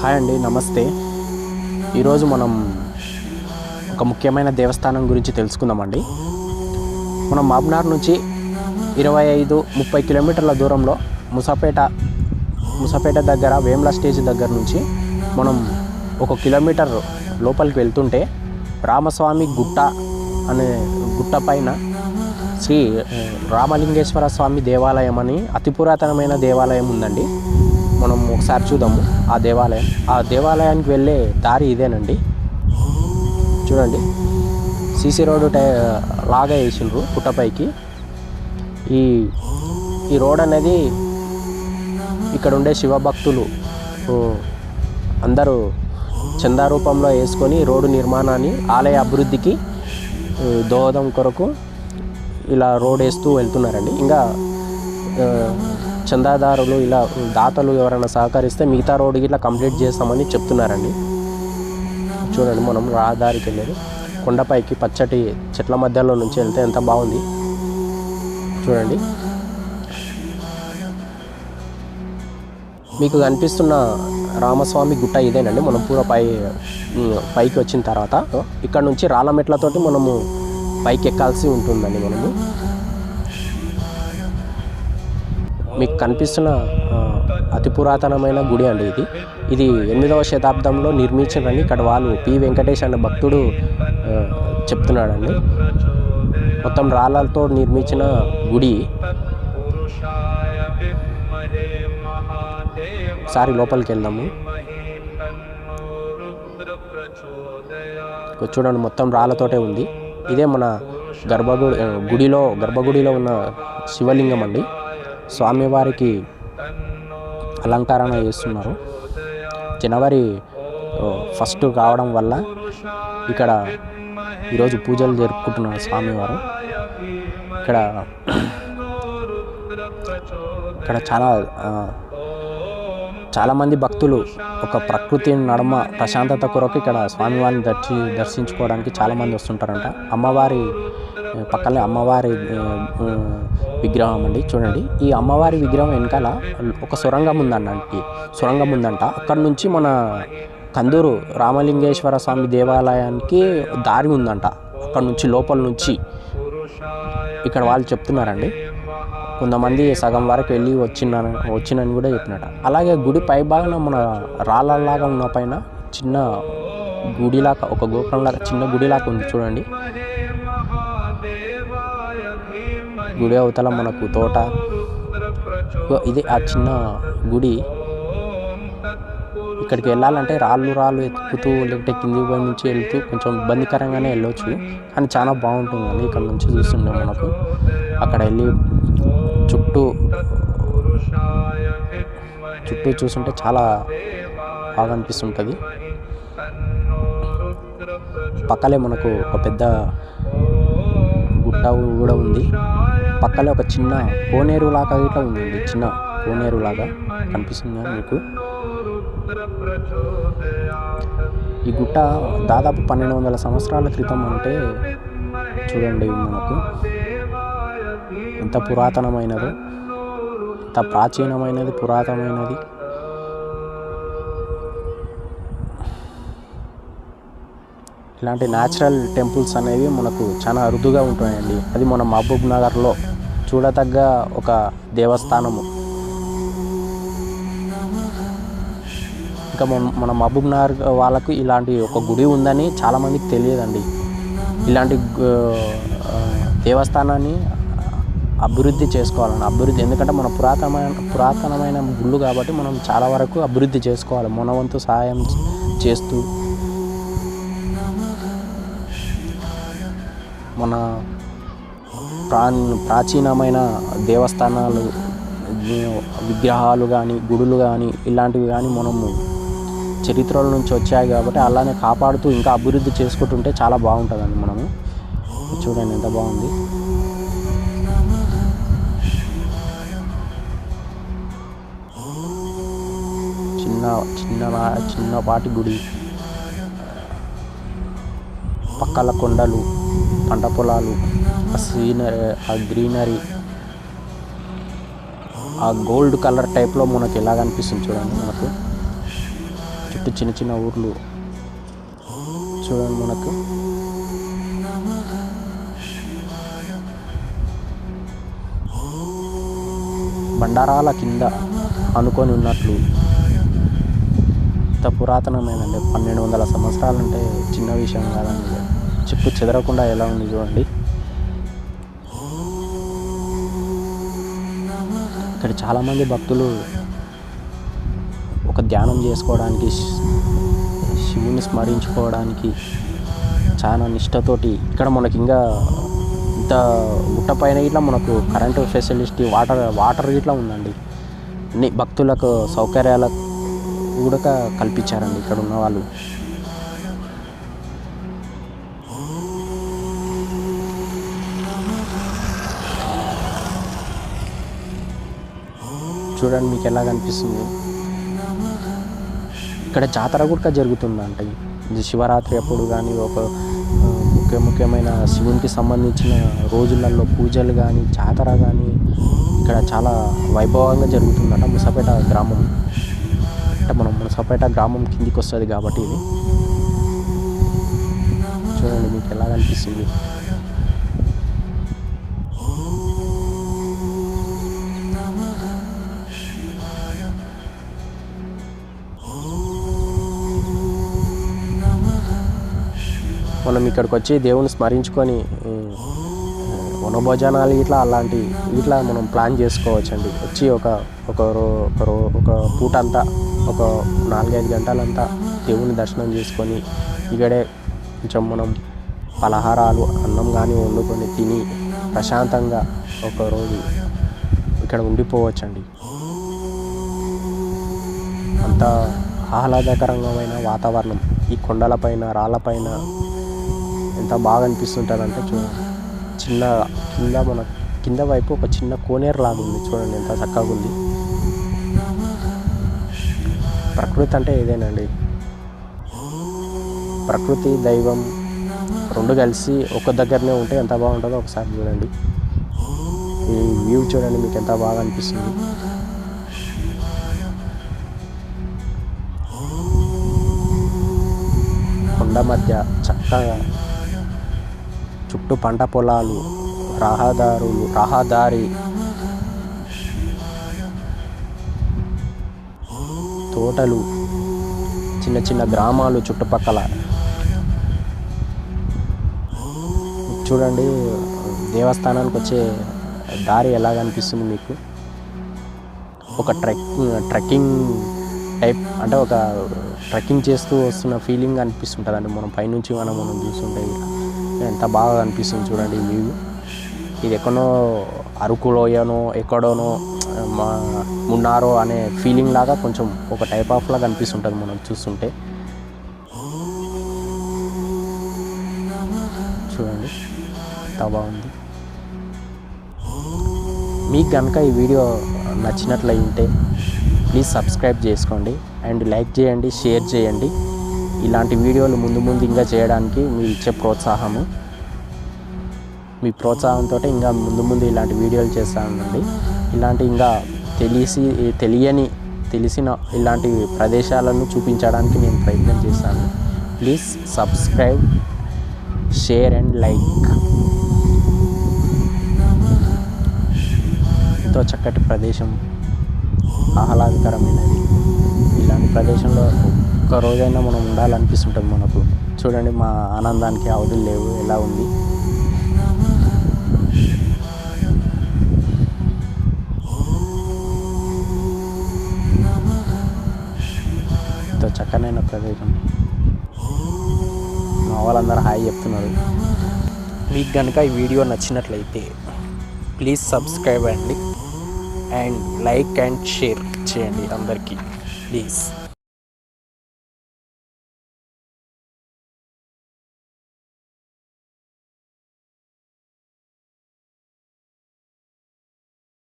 Hi అండి నమస్తే. ఈరోజు మనం ఒక ముఖ్యమైన దేవస్థానం గురించి తెలుసుకుందామండి. మనం మాబ్నార్ నుంచి ఇరవై ఐదు ముప్పై కిలోమీటర్ల దూరంలో ముసాపేట ముసాపేట దగ్గర వేమ్లా స్టేజ్ దగ్గర నుంచి మనం ఒక కిలోమీటర్ లోపలికి వెళ్తుంటే రామస్వామి గుట్ట అనే గుట్ట పైన శ్రీ రామలింగేశ్వర స్వామి దేవాలయం అని అతి పురాతనమైన దేవాలయం ఉందండి. మనం ఒకసారి చూద్దాము. ఆ దేవాలయం. ఆ దేవాలయానికి వెళ్ళే దారి ఇదేనండి. చూడండి. సీసీ రోడ్డు టై లాగా వేసిండ్రు పుట్టపైకి. ఈ ఈ రోడ్ అనేది ఇక్కడ ఉండే శివభక్తులు అందరూ చందా రూపంలో వేసుకొని రోడ్డు నిర్మాణాన్ని ఆలయ అభివృద్ధికి దోహదం కొరకు ఇలా రోడ్ వేస్తూ వెళ్తున్నారండి. ఇంకా చందాదారులు ఇలా దాతలు ఎవరైనా సహకరిస్తే మిగతా రోడ్డు ఇట్లా కంప్లీట్ చేస్తామని చెప్తున్నారండి. చూడండి మనం రహదారికి వెళ్ళేది కొండపైకి పచ్చటి చెట్ల మధ్యలో నుంచి వెళ్తే ఎంత బాగుంది. చూడండి. మీకు కనిపిస్తున్న రామస్వామి గుట్ట ఇదేనండి. మనం పూర పై పైకి వచ్చిన తర్వాత ఇక్కడ నుంచి రాళ్ళ మెట్లతోటి మనము పైకి ఎక్కాల్సి ఉంటుందండి మనము. మీకు కనిపిస్తున్న అతి పురాతనమైన గుడి అండి ఇది. ఇది ఎనిమిదవ శతాబ్దంలో నిర్మించారని ఇక్కడ వాళ్ళు పి. వెంకటేష్ అనే భక్తుడు చెప్తున్నాడండి. మొత్తం రాళ్ళతో నిర్మించిన గుడి. ఒకసారి లోపలికి వెళ్దాము. చూడండి మొత్తం రాళ్ళతోటే ఉంది. ఇదే మన గర్భగుడి గుడిలో గర్భగుడిలో ఉన్న శివలింగం అండి. స్వామివారికి అలంకరణ చేస్తున్నారు. జనవరి ఫస్ట్ కావడం వల్ల ఇక్కడ ఈరోజు పూజలు జరుపుకుంటున్నారు స్వామివారు. ఇక్కడ ఇక్కడ చాలా చాలామంది భక్తులు ఒక ప్రకృతి నడమ ప్రశాంతత కొరకు ఇక్కడ స్వామివారిని దర్శి దర్శించుకోవడానికి చాలామంది వస్తుంటారంట. అమ్మవారి పక్కనే అమ్మవారి విగ్రహం అండి చూడండి. ఈ అమ్మవారి విగ్రహం వెనకాల ఒక సొరంగం ఉందండి సొరంగం ఉందంట. అక్కడ నుంచి మన కందూరు రామలింగేశ్వర స్వామి దేవాలయానికి దారి ఉందంట. అక్కడ నుంచి లోపల నుంచి ఇక్కడ వాళ్ళు చెప్తున్నారండి. కొంతమంది సగం వరకు వెళ్ళి వచ్చిన వచ్చినని కూడా చెప్పినట. అలాగే గుడి పై భాగంలో మన రాళ్ళలాగా ఉన్న పైన చిన్న గుడిలాగా ఒక గోపురంలాగా చిన్న గుడిలాగా ఉంది చూడండి. గుడి అవతల మనకు తోట. ఇది ఆ చిన్న గుడి. ఇక్కడికి వెళ్ళాలంటే రాళ్ళు రాళ్ళు ఎత్తుకుతూ లేకపోతే కింది పై నుంచి వెళ్తూ కొంచెం ఇబ్బందికరంగానే వెళ్ళొచ్చు. కానీ చాలా బాగుంటుందండి ఇక్కడ నుంచి చూస్తుండే మనకు. అక్కడ వెళ్ళి చుట్టూ చుట్టూ చూస్తుంటే చాలా బాగా అనిపిస్తుంటుంది. పక్కలే మనకు ఒక పెద్ద గుట్ట కూడా ఉంది. పక్కలే ఒక చిన్న కోనేరు లాగా ఇట్లా ఉంది చిన్న కోనేరు లాగా కనిపిస్తుందా మీకు? ఈ గుట్ట దాదాపు పన్నెండు వందల సంవత్సరాల క్రితం అంటే చూడండి మనకు. ఎంత పురాతనమైనదో ఎంత ప్రాచీనమైనది పురాతనమైనది. ఇలాంటి న్యాచురల్ టెంపుల్స్ అనేవి మనకు చాలా అరుదుగా ఉంటాయండి అది మన మహబూబ్ నగర్లో చూడతగ్గ ఒక దేవస్థానము. ఇంకా మన మన మహబూబ్ నగర్ వాళ్ళకు ఇలాంటి ఒక గుడి ఉందని చాలామందికి తెలియదండి. ఇలాంటి దేవస్థానాన్ని అభివృద్ధి చేసుకోవాలని అభివృద్ధి ఎందుకంటే మన పురాతనమైన పురాతనమైన గుళ్ళు కాబట్టి మనం చాలా వరకు అభివృద్ధి చేసుకోవాలి. మన వంతు సహాయం చేస్తూ మన ప్రా ప్రాచీనమైన దేవస్థానాలు విగ్రహాలు కానీ గుడులు కానీ ఇలాంటివి కానీ మనము చరిత్రల నుంచి వచ్చాయి కాబట్టి అలానే కాపాడుతూ ఇంకా అభివృద్ధి చేసుకుంటుంటే చాలా బాగుంటుందండి మనము. చూడండి ఎంత బాగుంది. చిన్న చిన్న చిన్నపాటి గుడి. పక్కల కొండలు. పంట పొలాలు ఆ సీనరీ ఆ గ్రీనరీ ఆ గోల్డ్ కలర్ టైప్లో మనకి ఎలా కనిపిస్తుంది చూడండి మనకు. చుట్టూ చిన్న చిన్న ఊర్లు చూడండి మనకు. బండారాల కింద అనుకొని ఉన్నట్లు ఇంత పురాతనమైనండి పన్నెండు వందల సంవత్సరాలు అంటే చిన్న విషయం కాదండి. చెప్పు చెదరకుండా ఎలా ఉంది చూడండి. ఇక్కడ చాలామంది భక్తులు ఒక ధ్యానం చేసుకోవడానికి శివుని స్మరించుకోవడానికి చాలా నిష్టతోటి ఇక్కడ మనకి ఇంకా ఇంత గుట్ట పైన ఇట్లా మనకు కరెంటు ఫెసిలిటీ వాటర్ వాటర్ ఇట్లా ఉందండి. అన్ని భక్తులకు సౌకర్యాలకు కూడా కల్పించారండి ఇక్కడ ఉన్న వాళ్ళు చూడండి మీకు ఎలా కనిపిస్తుంది ఇక్కడ జాతర కూడా జరుగుతుందంట. ఇది శివరాత్రి అప్పుడు కానీ ఒక ముఖ్య ముఖ్యమైన శివునికి సంబంధించిన రోజులలో పూజలు కానీ జాతర కానీ ఇక్కడ చాలా వైభవంగా జరుగుతుందట ముసపేట గ్రామం. అంటే మనం ముసపేట గ్రామం కిందికి వస్తుంది కాబట్టి ఇది. చూడండి మీకు ఎలా కనిపిస్తుంది మనం ఇక్కడికి వచ్చి దేవుని స్మరించుకొని వనభోజనాలు ఇట్లా అలాంటి ఇట్లా మనం ప్లాన్ చేసుకోవచ్చండి. వచ్చి ఒక ఒక రో ఒక రో ఒక పూట అంతా ఒక నాలుగైదు గంటలంతా దేవుని దర్శనం చేసుకొని ఇక్కడే కొంచెం మనం పలహారాలు అన్నం కానీ వండుకొని తిని ప్రశాంతంగా ఒక రోజు ఇక్కడ ఉండిపోవచ్చండి. అంత ఆహ్లాదకరమైన వాతావరణం ఈ కొండలపైన రాళ్ళపైన ఎంత బాగా అనిపిస్తుంటుందంటే చూడండి చిన్న కింద మన కింద వైపు ఒక చిన్న కోనేరు లాగా ఉంది. చూడండి ఎంత చక్కగా ఉంది. ప్రకృతి అంటే ఇదేనండి ప్రకృతి దైవం రెండు కలిసి ఒక దగ్గరనే ఉంటే ఎంత బాగుంటుందో ఒకసారి చూడండి. ఈ వ్యూ చూడండి మీకు ఎంత బాగా అనిపిస్తుంది. కొండ మధ్య చక్కగా చుట్టూ పంట పొలాలు రహదారులు రహదారి తోటలు చిన్న చిన్న గ్రామాలు చుట్టుపక్కల. చూడండి దేవస్థానానికి వచ్చే దారి ఎలా కనిపిస్తుంది మీకు? ఒక ట్రెక్ ట్రెక్కింగ్ టైప్ అంటే ఒక ట్రెక్కింగ్ చేస్తూ వస్తున్న ఫీలింగ్ అనిపిస్తుంటుంది అంటే మనం పైనుంచి మనం మనం చూస్తుంటే ఎంత బాగా అనిపిస్తుంది చూడండి వ్యూ ఇది ఎక్కడో అరకులోయనో ఎక్కడోనో మా మున్నారో అనే ఫీలింగ్ లాగా కొంచెం ఒక టైప్ ఆఫ్ లాగా అనిపిస్తుంటుంది మనం చూస్తుంటే. చూడండి ఎంత బాగుంది. మీకు కనుక ఈ వీడియో నచ్చినట్లయితే ప్లీజ్ సబ్స్క్రైబ్ చేసుకోండి. అండ్ లైక్ చేయండి షేర్ చేయండి. ఇలాంటి వీడియోలు ముందు ముందు ఇంకా చేయడానికి మీరు ఇచ్చే ప్రోత్సాహము. మీ ప్రోత్సాహంతో ఇంకా ముందు ముందు ఇలాంటి వీడియోలు చేస్తానండి ఇలాంటి ఇంకా తెలిసి తెలియని తెలిసిన ఇలాంటి ప్రదేశాలను చూపించడానికి నేను ప్రయత్నం చేస్తాను. Please subscribe share and like ఎంతో చక్కటి ప్రదేశం ఆహ్లాదకరమైనది. ఇలాంటి ప్రదేశంలో ఒక్క రోజైనా మనం ఉండాలనిపిస్తుంటుంది మనకు. చూడండి మా ఆనందానికి అవధులు లేవు ఎలా ఉంది? ఎంతో చక్కనైన ప్రదేశం. మా వాళ్ళందరూ హాయ్ చెప్తున్నారు. మీకు కనుక ఈ వీడియో నచ్చినట్లయితే ప్లీజ్ సబ్స్క్రైబ్ అండి. అండ్ లైక్ అండ్ షేర్ చేయండి అందరికీ. ప్లీజ్.